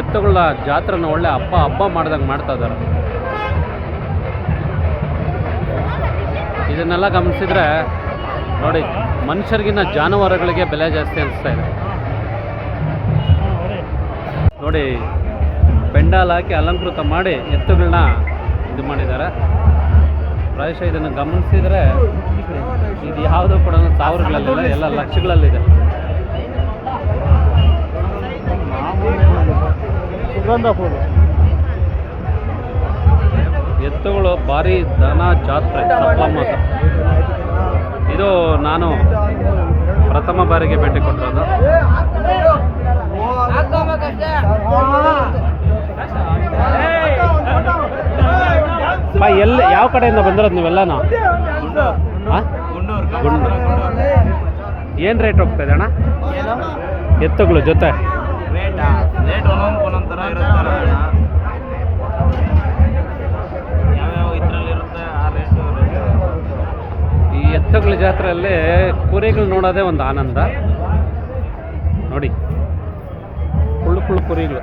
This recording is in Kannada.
ಎತ್ತುಗಳ ಜಾತ್ರೆನ ಒಳ್ಳೆ ಹಬ್ಬ ಹಬ್ಬ ಮಾಡ್ದಂಗೆ ಮಾಡ್ತಾ ಇದ್ದಾರೆ. ಇದನ್ನೆಲ್ಲ ಗಮನಿಸಿದ್ರೆ ನೋಡಿ, ಮನುಷ್ಯರಿಗಿನ್ನ ಜಾನುವಾರುಗಳಿಗೆ ಬೆಲೆ ಜಾಸ್ತಿ ಅನಿಸ್ತಾ ಇದೆ. ನೋಡಿ, ಪೆಂಡಾಲ್ ಹಾಕಿ ಅಲಂಕೃತ ಮಾಡಿ ಎತ್ತುಗಳನ್ನ ಇದು ಮಾಡಿದ್ದಾರೆ. ಪ್ರಾಯಶಃ ಇದನ್ನು ಗಮನಿಸಿದರೆ ಇದು ಯಾವುದೋ ಕೂಡ ಸಾವಿರಗಳಲ್ಲಿಲ್ಲ ಎಲ್ಲ ಲಕ್ಷಗಳಲ್ಲಿದೆ. ಸುಗಂಧಪುರ ಎತ್ತುಗಳು ಭಾರಿ ದನ ಜಾತ್ರೆ ಇದು ನಾನು ಪ್ರಥಮ ಬಾರಿಗೆ ಭೇಟಿ ಕೊಟ್ಟಿರೋದು. ಎಲ್ಲಿ ಯಾವ ಕಡೆಯಿಂದ ಬಂದಿರೋದು ನೀವೆಲ್ಲನೂ ಹಾಂ ಏನು ರೇಟ್ ಹೋಗ್ತಾ ಇದೆ ಅಣ್ಣ? ಎತ್ತುಗಳು ಜೊತೆ. ಥರ ಇರುತ್ತೆ ಯಾವ್ಯಾವ ಇದ್ರಲ್ಲಿ ಇರುತ್ತೆ ಆ ರೇಟು? ಈ ಎತ್ತುಗಳ ಜಾತ್ರೆಯಲ್ಲಿ ಕುರಿಗಳು ನೋಡೋದೇ ಒಂದು ಆನಂದ. ನೋಡಿ ಕುಳ್ಳು ಕುಳ್ಳು ಕುರಿಗಳು.